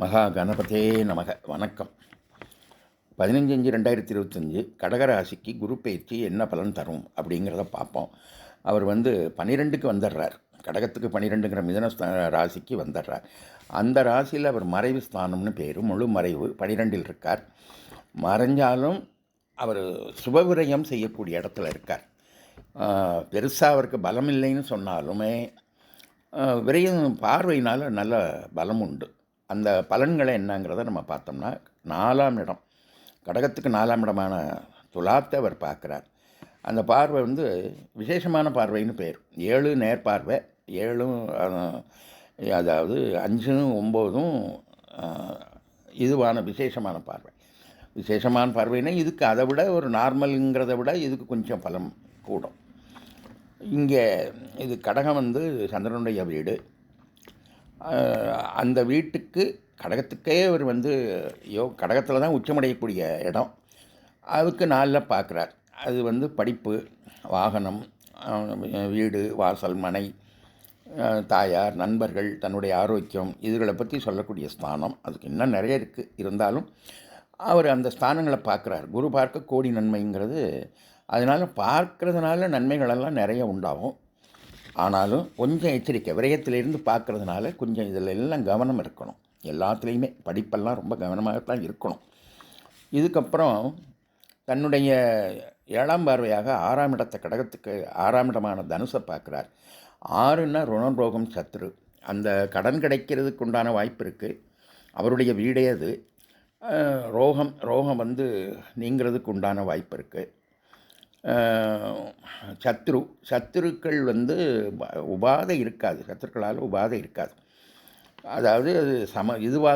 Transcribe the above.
மகா கணபதே நமக. வணக்கம். பதினஞ்சு அஞ்சு ரெண்டாயிரத்தி இருபத்தஞ்சு கடகராசிக்கு குரு பயிற்சி என்ன பலன் தரும் அப்படிங்கிறத பார்ப்போம். அவர் வந்து பன்னிரெண்டுக்கு வந்துடுறார். கடகத்துக்கு பன்னிரெண்டுங்கிற மிதன ராசிக்கு வந்துடுறார். அந்த ராசியில் அவர் மறைவு ஸ்தானம்னு பேர் முழு மறைவு பனிரெண்டில் இருக்கார். மறைஞ்சாலும் அவர் சுபவிரயம் செய்யக்கூடிய இடத்துல இருக்கார். பெருசாக அவருக்கு பலம் இல்லைன்னு சொன்னாலுமே விரயம் விரையும் பார்வையினால் நல்ல பலம் உண்டு அந்த பலன்களை என்னங்கிறத நம்ம பார்த்தோம்னா நாலாம் இடம். கடகத்துக்கு நாலாம் இடமான துலாத்தை அவர் பார்க்குறார். அந்த பார்வை வந்து விசேஷமான பார்வைன்னு பேர். ஏழு நேர்பார்வை ஏழும் அதாவது அஞ்சும் ஒம்போதும் இதுவான விசேஷமான பார்வை. விசேஷமான பார்வைன்னா இதுக்கு அதை விட ஒரு நார்மலுங்கிறத விட இதுக்கு கொஞ்சம் பலம் கூடும். இங்கே இது கடகம் வந்து சந்திரனுடைய வீடு. அந்த வீட்டுக்கு கடகத்துக்கே அவர் வந்து யோ கடகத்தில் தான் உச்சமடையக்கூடிய இடம். அதுக்கு நாளில் பார்க்குறார். அது வந்து படிப்பு வாகனம் வீடு வாசல் மனை தாயார் நண்பர்கள் தன்னுடைய ஆரோக்கியம் இதுகளை பற்றி சொல்லக்கூடிய ஸ்தானம். அதுக்கு இன்னும் நிறைய இருக்குது இருந்தாலும் அவர் அந்த ஸ்தானங்களை பார்க்குறார். குரு பார்க்க கோடி நன்மைங்கிறது அதனால் பார்க்கறதுனால நன்மைகளெல்லாம் நிறைய உண்டாகும். ஆனாலும் கொஞ்சம் எச்சரிக்கை. விரயத்திலிருந்து பார்க்குறதுனால கொஞ்சம் இதில் எல்லாம் கவனம் இருக்கணும் எல்லாத்துலேயுமே படிப்பெல்லாம் ரொம்ப கவனமாகத்தான் இருக்கணும். இதுக்கப்புறம் தன்னுடைய ஏழாம் பார்வையாக ஆறாம் இடத்தை கடகத்துக்கு ஆறாம் இடமான தனுசை பார்க்குறார். ஆறுன்னா ருணரோகம் சத்ரு. அந்த கடன் கிடைக்கிறதுக்கு உண்டான வாய்ப்பு இருக்குது அவருடைய வீடே அது. ரோகம் ரோகம் வந்து நீங்கிறதுக்கு உண்டான வாய்ப்பு இருக்குது சத்ரு சத்துருக்கள் வந்து உபாதை இருக்காது. சத்துருக்களால் உபாதை இருக்காது. அதாவது அது சம இதுவாக